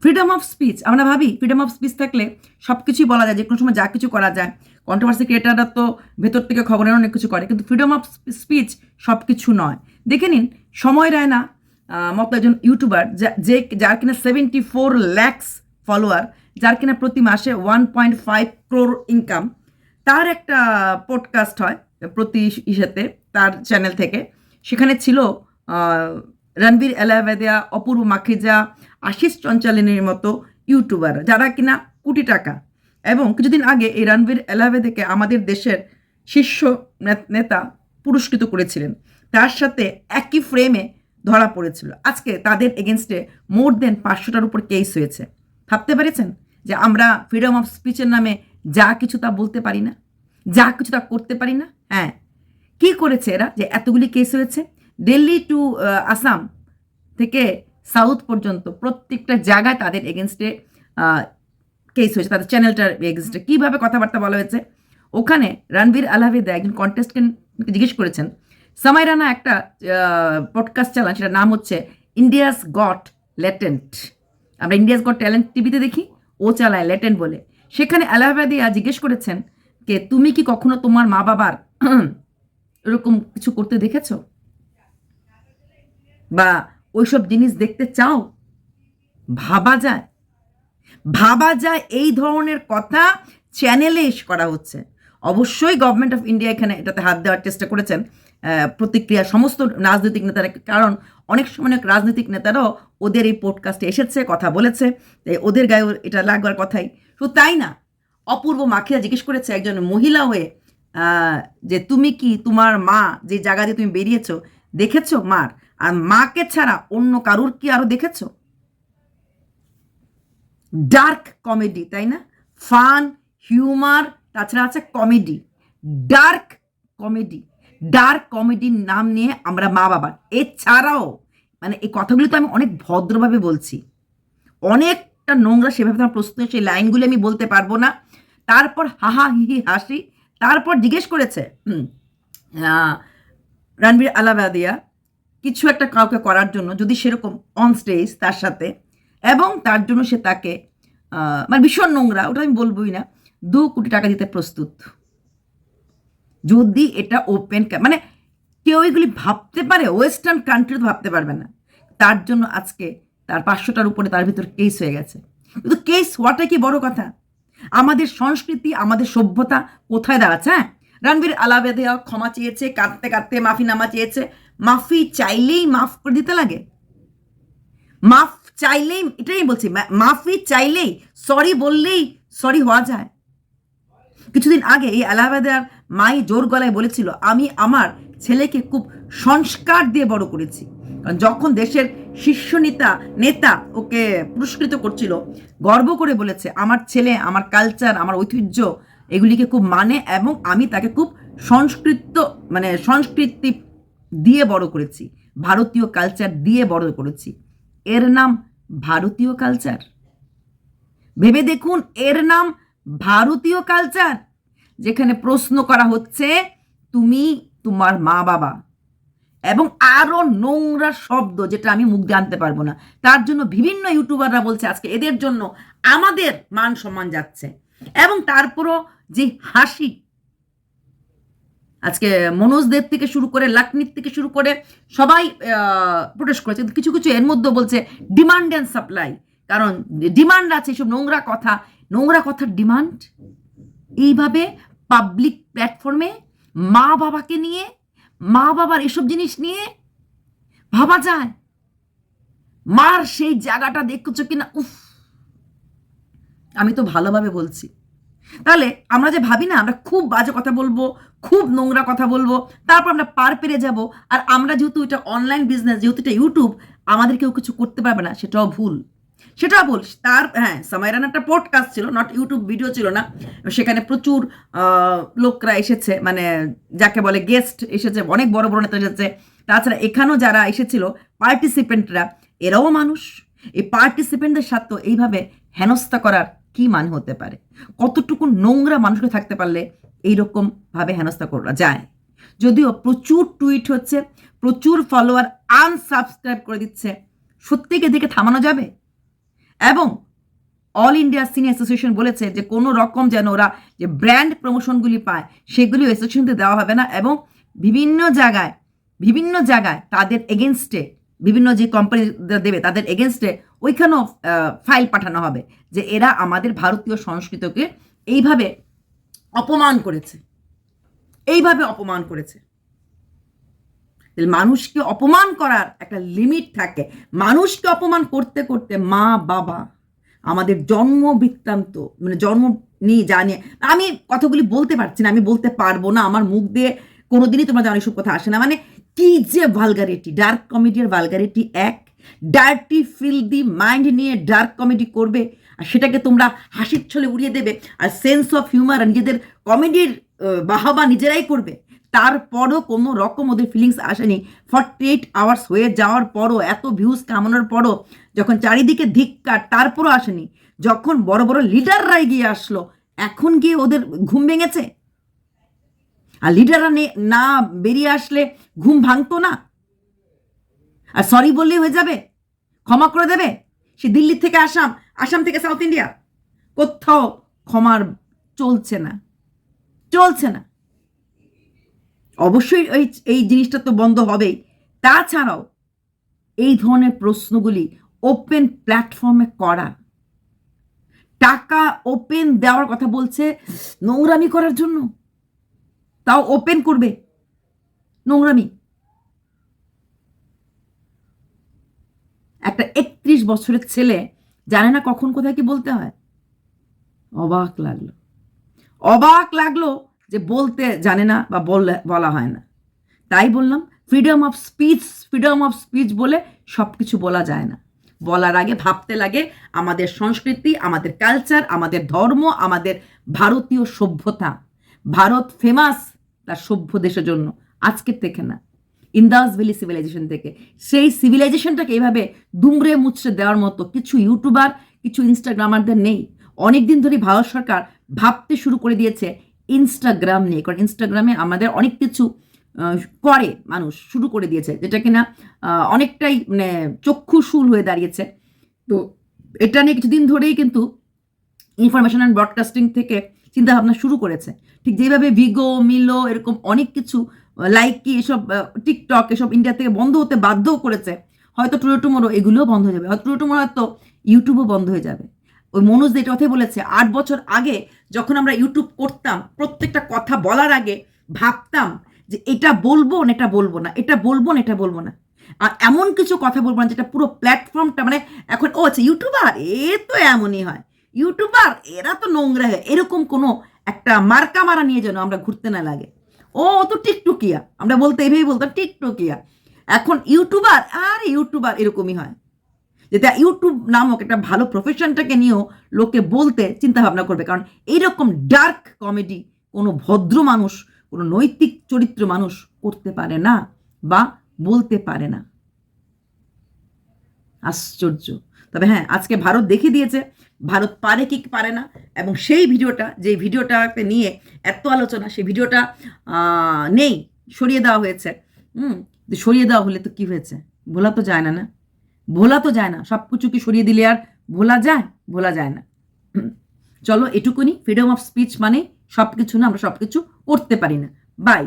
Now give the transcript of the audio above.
Freedom of speech আমরা ভাবি freedom of speech থাকলে সব কিছুই বলা যায় যে কোনো সময় যা কিছু করা যায়। কন্ট্রোভার্সি ক্রিয়েটাররা তো ভেতর থেকে খবরের অনেক কিছু করে, কিন্তু ফ্রিডম অফ স্পিচ সব কিছু নয়। দেখে নিন, সময় রায় না মতো একজন ইউটিউবার যা- যার কিনা সেভেন্টি ফোর ল্যাক্স ফলোয়ার যার কিনা প্রতি মাসে one point five crore income তার একটা পডকাস্ট হয় প্রতি ইসেতে, তার চ্যানেল থেকে। সেখানে ছিল রণবীর এলাভেদিয়া অপূর্ব মাখিজা, আশিস চঞ্চালিনীর মতো ইউটিউবার যারা কিনা কোটি টাকা। এবং কিছুদিন আগে এই রণবীর এলাভেদিকে আমাদের দেশের শীর্ষ নেতা পুরস্কৃত করেছিলেন। তার সাথে একই ফ্রেমে ধরা পড়েছিল। আজকে তাদের এগেনস্টে মোর দেন পাঁচশোটার উপর কেস হয়েছে। ভাবতে পেরেছেন যে আমরা ফ্রিডম অফ স্পিচের নামে যা কিছু তা বলতে পারি না? যা কিছু তা করতে পারি না? হ্যাঁ। কি করেছে এরা যে এতগুলি কেস হয়েছে? দিল্লি টু আসাম থেকে সাউথ পর্যন্ত প্রত্যেকটা জায়গায় তাদের এগেনস্টে কেস হয়েছে। তাদের চ্যানেলটার এগেনস্টে কীভাবে কথাবার্তা বলা হয়েছে? ওখানে রণবীর আলাভিদা একজন কন্টেস্টেন্টকে জিজ্ঞেস করেছেন সামাই রানা একটা পডকাস্ট চালান, সেটার নাম হচ্ছে ইন্ডিয়াস গট ল্যাটেন্ট আমরা ইন্ডিয়াস গট ট্যালেন্ট টিভিতে দেখি, ও চালায় ল্যাটেন্ট বলে। সেখানে আলাহাবাদিয়া জিজ্ঞেস করেছেন, কে, তুমি কি কখনো তোমার মা বাবার এরকম কিছু করতে দেখেছ? বা ওইসব জিনিস দেখতে চাও? ভাবা যায়। ভাবা যায় এই ধরনের কথা চ্যানেলে এসে করা হচ্ছে। অবশ্যই গভর্নমেন্ট অফ ইন্ডিয়া এখানে এটাতে হাত দেওয়ার চেষ্টা করেছেন। প্রতিক্রিয়া সমস্ত রাজনৈতিক নেতারা, কারণ অনেক সময় অনেক রাজনৈতিক নেতারাও ওদের এই পডকাস্টে এসেছে, কথা বলেছে ওদের গায়ে এটা লাগবার কথাই। শুধু তাই না? অপূর্ব মাখিয়া জিজ্ঞেস করেছে একজন মহিলা হয়ে যে তুমি কি তোমার মা যে জায়গা দিয়ে তুমি বেরিয়েছো, দেখেছ মার? আর মাকে ছাড়া অন্য কারুর কি আরও দেখেছ? ডার্ক কমেডি তাই না? ফান হিউমার তাছাড়া আছে কমেডি ডার্ক কমেডি ডার্ক কমেডির নাম নিয়ে আমরা মা বাবা। এছাড়াও মানে এই কথাগুলি তো আমি অনেক ভদ্রভাবে বলছি। অনেকটা নোংরা সেভাবে তোমার প্রশ্ন, সেই লাইনগুলি আমি বলতে পারব না। তারপর হাহা হিহি হাসি, তারপর জিজ্ঞেস করেছে রণবীর আলাবাদিয়া কিছু একটা কাউকে করার জন্য, যদি সেরকম অন স্টেজ তার সাথে, এবং তার জন্য সে তাকে মানে ভীষণ নোংরা, ওটা আমি বলবোই না, দু কোটি টাকা দিতে প্রস্তুত। যদি এটা ওপেন মানে কেউ এগুলি ভাবতে পারে ওয়েস্টার্ন কান্ট্রি ভাবতে পারবে না। তার জন্য আজকে তার পাঁচশোটার উপরে তার ভিতর কেস হয়ে গেছে। কিন্তু কেস হওয়াটা কি বড় কথা? আমাদের সংস্কৃতি, আমাদের সভ্যতা কোথায় দাঁড়াচ্ছে হ্যাঁ? রণবীর আলাবেদিয়া ক্ষমা চেয়েছে, কাঁদতে কাঁদতে মাফি নামা চেয়েছে মাফি চাইলেই মাফ করে দিতে লাগে। মাফ চাইলেই, এটাই বলছি মাফি চাইলেই সরি বললেই সরি হওয়া যায়। কিছুদিন আগে এই আলাহাবাদের মাই জোর গলায় বলেছিল, আমি আমার ছেলেকে খুব সংস্কার দিয়ে বড় করেছি। কারণ যখন দেশের শীর্ষ নেতা নেতা ওকে পুরস্কৃত করছিল, গর্ব করে বলেছে, আমার ছেলে, আমার কালচার আমার ঐতিহ্য, এগুলিকে খুব মানে এবং আমি তাকে খুব সংস্কৃত মানে সংস্কৃতি দিয়ে বড় করেছি। ভারতীয় কালচার দিয়ে বড় করেছি। এর নাম ভারতীয় কালচার ভেবে দেখুন, এর নাম ভারতীয় কালচার যেখানে প্রশ্ন করা হচ্ছে, তুমি তোমার মা বাবা এবং আরও নোংরা শব্দ, যেটা আমি মুখ দিয়ে আনতে পারব না। তার জন্য বিভিন্ন ইউটিউবাররা বলছে আজকে, এদের জন্য আমাদের মান সম্মান যাচ্ছে। এবং তারপরও যে হাসি আজকে মনোজদের থেকে শুরু করে লাকনির থেকে শুরু করে সবাই প্রোটেস্ট করেছে। কিন্তু কিছু কিছু এর মধ্যে বলছে ডিমান্ড অ্যান্ড সাপ্লাই কারণ ডিমান্ড আছে, এসব নোংরা কথা। নোংরা কথার ডিমান্ড এইভাবে পাবলিক প্ল্যাটফর্মে মা বাবাকে নিয়ে, মা বাবার এসব জিনিস নিয়ে ভাবা যায়? মার সেই জায়গাটা দেখছ কিনা? উফ! আমি তো ভালোভাবে বলছি। তাহলে আমরা যে ভাবি না, আমরা খুব বাজে কথা বলব খুব নোংরা কথা বলব, তারপর আমরা পার পেরে যাব, আর আমরা যেহেতু এটা অনলাইন বিজনেস যেহেতু এটা ইউটিউব আমাদের কেউ কিছু করতে পারবে না, সেটাও ভুল। সেটাও ভুল। তার হ্যাঁ সামাইরান একটা পডকাস্ট ছিল নট ইউটিউব ভিডিও ছিল না। সেখানে প্রচুর লোকরা এসেছে মানে যাকে বলে গেস্ট এসেছে, অনেক বড় বড় নেতা এসেছে। তাছাড়া এখানেও যারা এসেছিল পার্টিসিপেন্টরা এরাও মানুষ। এই পার্টিসিপেন্টদের সাথে এইভাবে হেনস্থা করার কি মানে হতে পারে? কতটুকু নোংরা মানুষকে থাকতে পারলে এইরকম ভাবে হেনস্থা করা যায়। যদিও প্রচুর টুইট হচ্ছে, প্রচুর ফলোয়ার আনসাবস্ক্রাইব করে দিচ্ছে সত্যিকে দিকে থামানো যাবে? এবং অল ইন্ডিয়া সিনি অ্যাসোসিয়েশন বলেছে যে কোনো রকম যেন ওরা যে ব্র্যান্ড প্রমোশনগুলি পায়, সেগুলি অ্যাসোসিয়েশনতে দেওয়া হবে না এবং বিভিন্ন জায়গায় বিভিন্ন জায়গায় তাদের এগেনস্টে বিভিন্ন যে কোম্পানি দেবে তাদের এগেনস্টে ওইখানেও ফাইল পাঠানো হবে যে এরা আমাদের ভারতীয় সংস্কৃতিকে এইভাবে অপমান করেছে। এইভাবে অপমান করেছে। মানুষকে অপমান করার একটা লিমিট থাকে। মানুষকে অপমান করতে করতে মা, বাবা, আমাদের জন্ম বৃত্তান্ত মানে জন্ম নিয়ে জানি আমি কথাগুলি বলতে পারছি না, আমি বলতে পারব না, আমার মুখ দিয়ে কোনোদিনই তোমরা জানো এসব কথা আসে না। মানে কি যে ভালগারিটি ডার্ক কমেডির ভালগারিটি এক ডার্টি ফিল দি মাইন্ড নিয়ে ডার্ক কমেডি করবে। আর সেটাকে তোমরা হাসির ছলে উড়িয়ে দেবে আর সেন্স অফ হিউমার নিজেদের কমেডির বাহাবা নিজেরাই করবে। তারপরও কোনো রকম ওদের ফিলিংস আসেনি। ফর্টি এইট আওয়ার্স হয়ে যাওয়ার পরও, এত ভিউজ কামানোর পরও, যখন চারিদিকে ধিক্কার, তারপরও আসেনি। যখন বড় বড় লিডাররাই গিয়ে আসলো, এখন গিয়ে ওদের ঘুম ভেঙেছে? আর লিডাররা না বেরিয়ে আসলে ঘুম ভাঙতো না? আর সরি বললেই হয়ে যাবে? ক্ষমা করে দেবে? সে দিল্লি থেকে আসাম আসাম থেকে সাউথ ইন্ডিয়া? কোথাও ক্ষমার চলছে না। চলছে না। অবশ্যই এই এই জিনিসটা তো বন্ধ হবেই। তাছাড়াও এই ধরনের প্রশ্নগুলি ওপেন প্ল্যাটফর্মে করা। টাকা ওপেন দেওয়ার কথা বলছে নোংরামি করার জন্য। তাও ওপেন করবে নোংরামি। একটা একত্রিশ বছরের ছেলে জানে না কখন কোথায় কি বলতে হয়? অবাক লাগল। অবাক লাগল যে বলতে জানে না বা বললে, বলা হয় না। তাই বললাম freedom of speech freedom of speech বলে সব কিছু বলা যায় না। বলার আগে ভাবতে লাগে আমাদের সংস্কৃতি, আমাদের কালচার আমাদের ধর্ম, আমাদের ভারতীয় সভ্যতা। ভারত ফেমাস তার সভ্য দেশের জন্য, আজকের থেকে না। ইন্দাস ভ্যালি সিভিলাইজেশন থেকে। সেই সিভিলাইজেশনটাকে এইভাবে দুমড়ে মুচড়ে দেওয়ার মতো কিছু ইউটিউবার কিছু ইনস্টাগ্রামারদের নেই। অনেকদিন ধরে ভারত সরকার ভাবতে শুরু করে দিয়েছে ইনস্টাগ্রাম নিয়ে। কারণ ইনস্টাগ্রামে আমাদের অনেক কিছু করে মানুষ, শুরু করে দিয়েছে, যেটা কিনা অনেকটাই মানে চক্ষুশূল হয়ে দাঁড়িয়েছে। তো এটা নিয়ে কিছুদিন ধরেই কিন্তু ইনফরমেশন অ্যান্ড ব্রডকাস্টিং থেকে চিন্তাভাবনা শুরু করেছে। ঠিক যেভাবে ভিগো মিলো এরকম অনেক কিছু লাইকি এসব টিকটক এসব ইন্ডিয়া থেকে বন্ধ হতে বাধ্যও করেছে, হয়তো টুরো টুমোরো এগুলোও বন্ধ হয়ে যাবে। হয়তো টুরো টুমোরো হয়তো ইউটিউবও বন্ধ হয়ে যাবে। ওই মনোজ এটা কথাই বলেছে, আট বছর আগে যখন আমরা ইউটিউব করতাম, প্রত্যেকটা কথা বলার আগে ভাবতাম যে এটা বলব না এটা বলব না, এটা বলব না এটা বলব না। আর এমন কিছু কথা বলব না যেটা পুরো প্ল্যাটফর্মটা মানে এখন, ও আচ্ছা ইউটিউবার এ তো এমনই হয়। ইউটিউবার এরা তো নোংরা হয়, এরকম কোনো একটা মার্কা মারা নিয়ে যেন আমরা ঘুরতে না লাগে। ও তো টিকটুকিয়া। আমরা বলতে এভাবেই বলতাম টিকটুকিয়া। এখন ইউটিউবার, আর ইউটিউবার এরকমই হয়। যেটা ইউটিউব নামক একটা ভালো প্রফেশনটাকে নিয়েও লোকে বলতে চিন্তা ভাবনা করবে। কারণ এইরকম ডার্ক কমেডি কোনো ভদ্র মানুষ, কোনো নৈতিক চরিত্র মানুষ করতে পারে না বা বলতে পারে না। আশ্চর্য। তবে হ্যাঁ আজকে ভারত দেখিয়ে দিয়েছে, ভারত পারে কি পারে না, এবং সেই ভিডিওটা, যে ভিডিওটাকে নিয়ে এত আলোচনা, সেই ভিডিওটা নেই, সরিয়ে দেওয়া হয়েছে। হুম সরিয়ে দেওয়া হলে তো কি হয়েছে? ভোলা তো যায় না না? ভোলা তো যায় না সব কিছু কি সরিয়ে দিলে আর ভোলা যায়? ভোলা যায় না। চলো এটুকুনি ফ্রিডম অফ স্পিচ মানে সব কিছু না, আমরা সব কিছু করতে পারি না। বাই